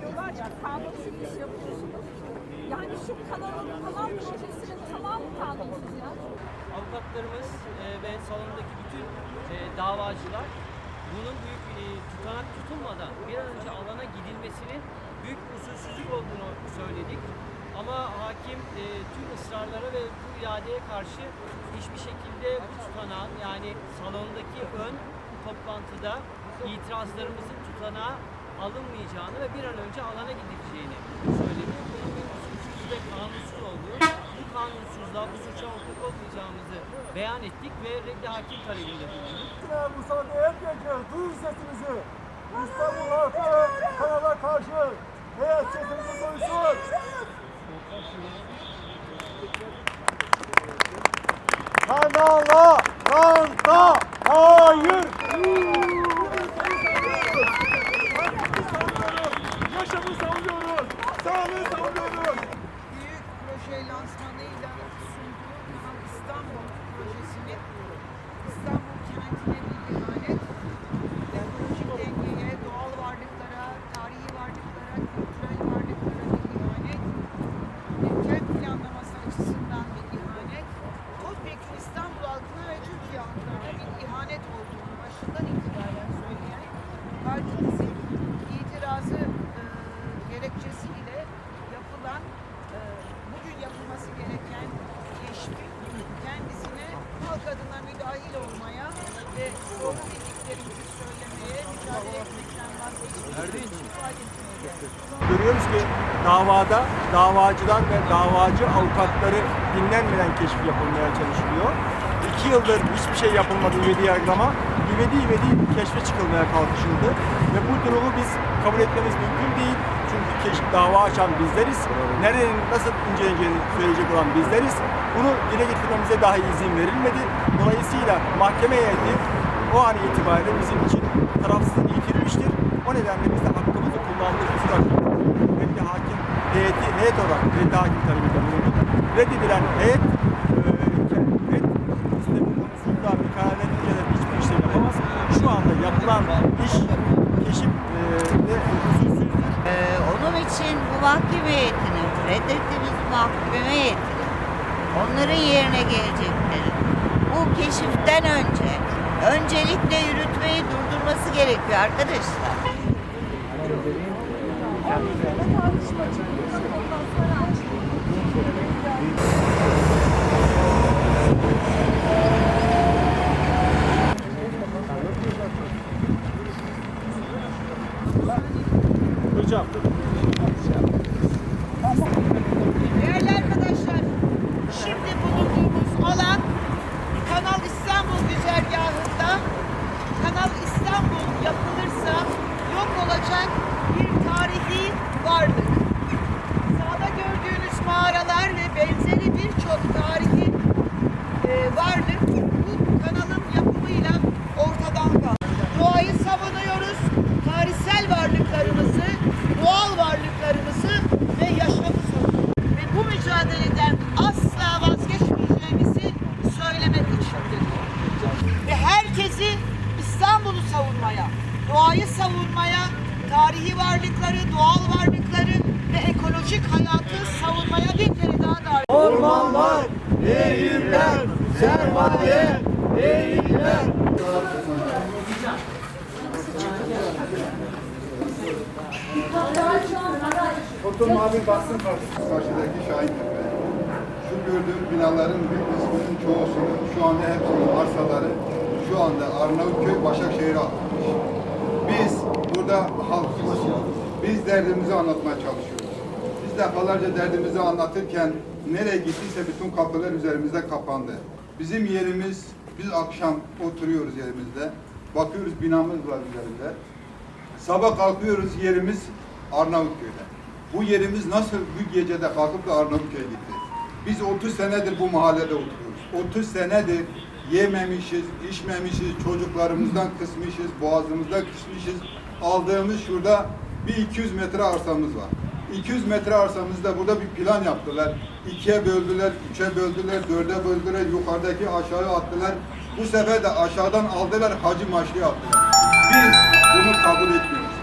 diyorlar ya kanunsuz iş yapıyorsunuz. Yani şu kanalın kanal projesinin tamamı kanunsuz ya. avukatlarımız e, ve salondaki bütün e, davacılar bunun büyük e, tutanak tutulmadan bir an önce alana gidilmesinin büyük usulsüzlük olduğunu söyledik. Ama hakim e, tüm ısrarlara ve bu iadeye karşı hiçbir şekilde bu tutanağın yani salondaki ön toplantıda itirazlarımızın tutanağa alınmayacağını ve bir an önce alana gidileceğini söyledi. Bunun bir usulsüz ve kanunsuz olduğu, bu kanunsuzluğa, bu suça hukuk olmayacağımızı beyan ettik ve reddi hakim talebinde bulunduk. Müsaade etmeyeceğiz. Duyun sesinizi. İstanbul halkı kanala karşı heyet sesinizi duysun. Kanala kanta hayır. Proje lansmanıyla sunduğu Kanal İstanbul projesinin İstanbul kentine bir ihanet, ekolojik dengeye, doğal varlıklara, tarihi varlıklara, kültürel varlıklara bir ihanet, kent planlaması açısından bir ihanet, topyekun İstanbul halkına ve Türkiye halkına bir ihanet olduğunu başından itibaren söyleyen partimizin Görüyoruz ki davada davacılar ve davacı avukatları dinlenmeden keşif yapılmaya çalışılıyor. İki yıldır hiçbir şey yapılmadı ivedi yargılama. İvedi ivedi keşfe çıkılmaya kalkışıldı. Ve bu durumu biz kabul etmemiz mümkün değil. Çünkü keşif dava açan bizleriz. Nerenin nasıl inceleneceğini söyleyecek olan bizleriz. Bunu dile getirmemize dahi izin verilmedi. Dolayısıyla mahkeme heyeti o an itibariyle bizim için tarafsızlığını yitirmiştir. O nedenle biz de hakkımızı kullandık. ısrar Reddi hakim heyeti heyet olarak reddi hakim talebinde bulunduk. Reddedilen heyet e, sistemi konusunda mükalemelerin inceler hiçbir işlem. Şu anda yapılan iş keşif e, ve usulsüzdür. Ee, onun için bu mahkeme heyetinin, reddettiğimiz mahkeme heyetinin, onların yerine gelecekleri bu keşiften önce öncelikle yürütmeyi durdurması gerekiyor arkadaşlar. Hocam. Değerli arkadaşlar, şimdi bulunduğumuz alan Kanal İstanbul İstanbul yapılırsa yok olacak Nehirler, sermaye, değiller. Otur abi baksın karşıdaki şahit Şu gördüğüm binaların bir kısmının çoğusunu, şu anda hepsinin arsaları şu anda Arnavutköy Başakşehir'e atılmış. Biz burada halkımız, biz derdimizi anlatmaya çalışıyoruz. Biz defalarca derdimizi anlatırken nereye gittiyse bütün kapılar üzerimizde kapandı. Bizim yerimiz, biz akşam oturuyoruz yerimizde. Bakıyoruz binamız var üzerinde. Sabah kalkıyoruz yerimiz Arnavutköy'de. Bu yerimiz nasıl bir gecede kalkıp da Arnavutköy'e gitti? Biz 30 senedir bu mahallede oturuyoruz. 30 senedir yememişiz, içmemişiz, çocuklarımızdan kısmışız, boğazımızdan kısmışız. Aldığımız şurada bir 200 metre arsamız var. 200 metre arsamızda burada bir plan yaptılar. İkiye böldüler, üçe böldüler, dörde böldüler, yukarıdaki aşağı attılar. Bu sefer de aşağıdan aldılar, hacı maçlı yaptılar. Biz bunu kabul etmiyoruz.